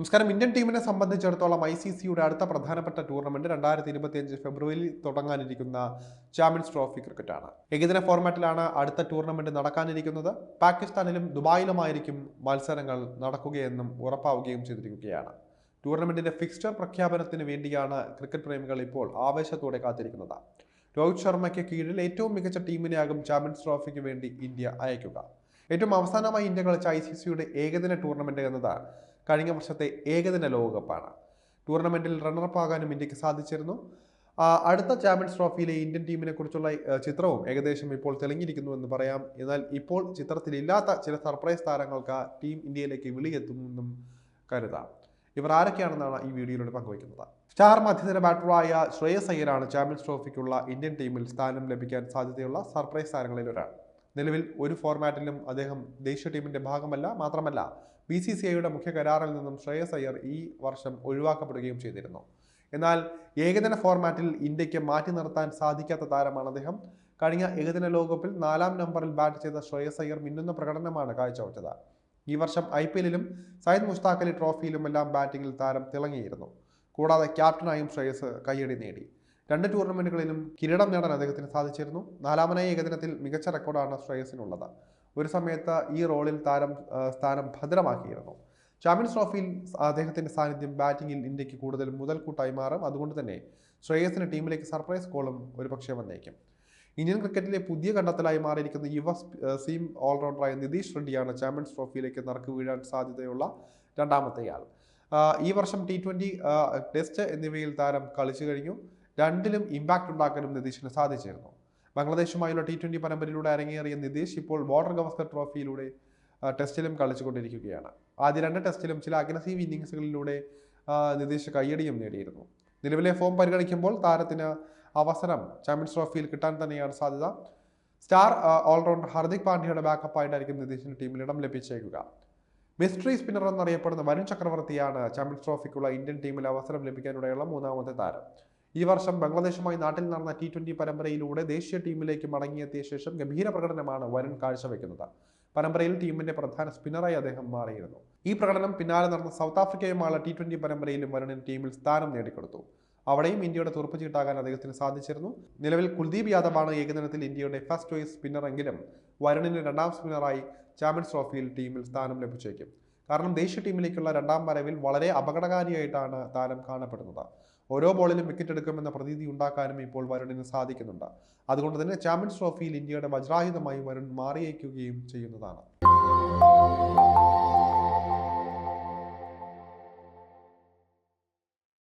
നമസ്കാരം. ഇന്ത്യൻ ടീമിനെ സംബന്ധിച്ചിടത്തോളം ഐ സി സിയുടെ അടുത്ത പ്രധാനപ്പെട്ട ടൂർണമെന്റ് രണ്ടായിരത്തി ഇരുപത്തിയഞ്ച് ഫെബ്രുവരിയിൽ തുടങ്ങാനിരിക്കുന്ന ചാമ്പ്യൻസ് ട്രോഫി ക്രിക്കറ്റാണ്. ഏകദിന ഫോർമാറ്റിലാണ് അടുത്ത ടൂർണമെന്റ് നടക്കാനിരിക്കുന്നത്. പാകിസ്ഥാനിലും ദുബായിലുമായിരിക്കും മത്സരങ്ങൾ നടക്കുകയെന്നും ഉറപ്പാവുകയും ചെയ്തിരിക്കുകയാണ്. ടൂർണമെന്റിന്റെ ഫിക്സ്ചർ പ്രഖ്യാപനത്തിന് വേണ്ടിയാണ് ക്രിക്കറ്റ് പ്രേമികൾ ഇപ്പോൾ ആവേശത്തോടെ കാത്തിരിക്കുന്നത്. രോഹിത് ശർമ്മയ്ക്ക് കീഴിൽ ഏറ്റവും മികച്ച ടീമിനെയാകും ചാമ്പ്യൻസ് ട്രോഫിക്ക് വേണ്ടി ഇന്ത്യ അയക്കുക ഏറ്റവും അവസാനമായി ഇന്ത്യ കളിച്ച ഐ സി സിയുടെ ഏകദിന ടൂർണമെന്റ് എന്നത് കഴിഞ്ഞ വർഷത്തെ ഏകദിന ലോകകപ്പാണ്. ടൂർണമെന്റിൽ റണ്ണറപ്പ് ആകാനും ഇന്ത്യയ്ക്ക് സാധിച്ചിരുന്നു. അടുത്ത ചാമ്പ്യൻസ് ട്രോഫിയിലെ ഇന്ത്യൻ ടീമിനെ കുറിച്ചുള്ള ചിത്രവും ഏകദേശം ഇപ്പോൾ തെളിഞ്ഞിരിക്കുന്നു എന്ന് പറയാം. എന്നാൽ ഇപ്പോൾ ചിത്രത്തിലില്ലാത്ത ചില സർപ്രൈസ് താരങ്ങൾക്ക് ടീം ഇന്ത്യയിലേക്ക് വിളിയെത്തുമെന്നും കരുതാം. ഇവർ ആരൊക്കെയാണെന്നാണ് ഈ വീഡിയോയിലൂടെ പങ്കുവയ്ക്കുന്നത്. സ്റ്റാർ മധ്യനിര ബാറ്ററായ ശ്രേയസ് അയ്യരാണ് ചാമ്പ്യൻസ് ട്രോഫിക്കുള്ള ഇന്ത്യൻ ടീമിൽ സ്ഥാനം ലഭിക്കാൻ സാധ്യതയുള്ള സർപ്രൈസ് താരങ്ങളിൽ ഒരാൾ നിലവിൽ ഒരു ഫോർമാറ്റിലും അദ്ദേഹം ദേശീയ ടീമിന്റെ ഭാഗമല്ല മാത്രമല്ല ബി സി സി ഐയുടെ മുഖ്യ കരാറിൽ നിന്നും ശ്രേയസ് അയ്യർ ഈ വർഷം ഒഴിവാക്കപ്പെടുകയും ചെയ്തിരുന്നു. എന്നാൽ ഏകദിന ഫോർമാറ്റിൽ ഇന്ത്യയ്ക്ക് മാറ്റി നിർത്താൻ സാധിക്കാത്ത താരമാണ് അദ്ദേഹം. കഴിഞ്ഞ ഏകദിന ലോകകപ്പിൽ നാലാം നമ്പറിൽ ബാറ്റ് ചെയ്ത ശ്രേയസ് അയ്യർ മിന്നുന്ന പ്രകടനമാണ് കാഴ്ചവെച്ചത്. ഈ വർഷം ഐ പി എല്ലിലും സയ്യിദ് മുഷ്താഖ് അലി ട്രോഫിയിലുമെല്ലാം ബാറ്റിംഗിൽ താരം തിളങ്ങിയിരുന്നു. കൂടാതെ ക്യാപ്റ്റനായും ശ്രേയസ് കയ്യടി നേടി. രണ്ട് ടൂർണമെന്റുകളിലും കിരീടം നേടാൻ അദ്ദേഹത്തിന് സാധിച്ചിരുന്നു. നാലാമനായി ഏകദിനത്തിൽ മികച്ച റെക്കോർഡാണ് ശ്രേയസിനുള്ളത്. ഒരു സമയത്ത് ഈ റോളിൽ താരം സ്ഥാനം ഭദ്രമാക്കിയിരുന്നു. ചാമ്പ്യൻസ് ട്രോഫിയിൽ അദ്ദേഹത്തിന്റെ സാന്നിധ്യം ബാറ്റിങ്ങിൽ ഇന്ത്യയ്ക്ക് കൂടുതൽ മുതൽക്കൂട്ടായി മാറും. അതുകൊണ്ട് തന്നെ ശ്രേയസിന് ടീമിലേക്ക് സർപ്രൈസ് കോളും ഒരുപക്ഷെ വന്നേക്കും. ഇന്ത്യൻ ക്രിക്കറ്റിലെ പുതിയ കണ്ടെത്തലായി മാറിയിരിക്കുന്ന യുവ സീം ഓൾറൗണ്ടറായ നിതീഷ് റെഡ്ഡിയാണ് ചാമ്പ്യൻസ് ട്രോഫിയിലേക്ക് നറുക്ക് വീഴാൻ സാധ്യതയുള്ള രണ്ടാമത്തെയാൾ ഈ വർഷം ടി ട്വന്റി ടെസ്റ്റ് എന്നിവയിൽ താരം കളിച്ചു കഴിഞ്ഞു. രണ്ടിലും ഇമ്പാക്റ്റ് ഉണ്ടാക്കാനും നിതീഷിന് സാധിച്ചിരുന്നു. ബംഗ്ലാദേശുമായുള്ള ടി ട്വന്റി പരമ്പരയിലൂടെ അരങ്ങേറിയ നിതീഷ് ഇപ്പോൾ ബോർഡർ ഗവസ്കർ ട്രോഫിയിലൂടെ ടെസ്റ്റിലും കളിച്ചുകൊണ്ടിരിക്കുകയാണ്. ആദ്യ രണ്ട് ടെസ്റ്റിലും ചില അഗ്രസീവ് ഇന്നിങ്സുകളിലൂടെ നിതീഷ് കയ്യടിയും നേടിയിരുന്നു. നിലവിലെ ഫോം പരിഗണിക്കുമ്പോൾ താരത്തിന് അവസരം ചാമ്പ്യൻസ് ട്രോഫിയിൽ കിട്ടാൻ തന്നെയാണ് സാധ്യത. സ്റ്റാർ ഓൾറൗണ്ടർ ഹർദിക് പാണ്ഡ്യയുടെ ബാക്കപ്പായിട്ടായിരിക്കും നിതീഷിന് ടീമിൽ ഇടം ലഭിച്ചേക്കുക. മിസ്റ്ററി സ്പിന്നർ എന്നറിയപ്പെടുന്ന വരുൺ ചക്രവർത്തിയാണ് ചാമ്പ്യൻസ് ട്രോഫിക്കുള്ള ഇന്ത്യൻ ടീമിൽ അവസരം ലഭിക്കാനിടയുള്ള മൂന്നാമത്തെ താരം. ഈ വർഷം ബംഗ്ലാദേശുമായി നാട്ടിൽ നടന്ന ടി ട്വന്റി പരമ്പരയിലൂടെ ദേശീയ ടീമിലേക്ക് മടങ്ങിയെത്തിയ ശേഷം ഗംഭീര പ്രകടനമാണ് വരുൺ കാഴ്ചവെക്കുന്നത്. പരമ്പരയിൽ ടീമിന്റെ പ്രധാന സ്പിന്നറായി അദ്ദേഹം മാറിയിരുന്നു. ഈ പ്രകടനം പിന്നാലെ നടന്ന സൗത്ത് ആഫ്രിക്കയുമായുള്ള ടി ട്വന്റി പരമ്പരയിലും വരുണിന് ടീമിൽ സ്ഥാനം നേടിക്കൊടുത്തു. അവിടെയും ഇന്ത്യയുടെ തുറപ്പ് ചീട്ടാകാൻ അദ്ദേഹത്തിന് സാധിച്ചിരുന്നു. നിലവിൽ കുൽദീപ് യാദവാണ് ഏകദിനത്തിൽ ഇന്ത്യയുടെ ഫസ്റ്റ് ചോയ്സ് സ്പിന്നറെങ്കിലും വരുണിന് രണ്ടാം സ്പിന്നറായി ചാമ്പ്യൻസ് ട്രോഫിയിൽ ടീമിൽ സ്ഥാനം ലഭിച്ചേക്കും. കാരണം ദേശീയ ടീമിലേക്കുള്ള രണ്ടാം വരവിൽ വളരെ അപകടകാരിയായിട്ടാണ് താരം കാണപ്പെടുന്നത്. ഓരോ ബോളിലും വിക്കറ്റ് എടുക്കുമെന്ന പ്രതീതി ഉണ്ടാക്കാനും ഇപ്പോൾ വരുണിന് സാധിക്കുന്നുണ്ട്. അതുകൊണ്ട് തന്നെ ചാമ്പ്യൻസ് ട്രോഫിയിൽ ഇന്ത്യയുടെ വജ്രായുധമായി വരുൺ മാറിയേക്കുകയും ചെയ്യുന്നതാണ്.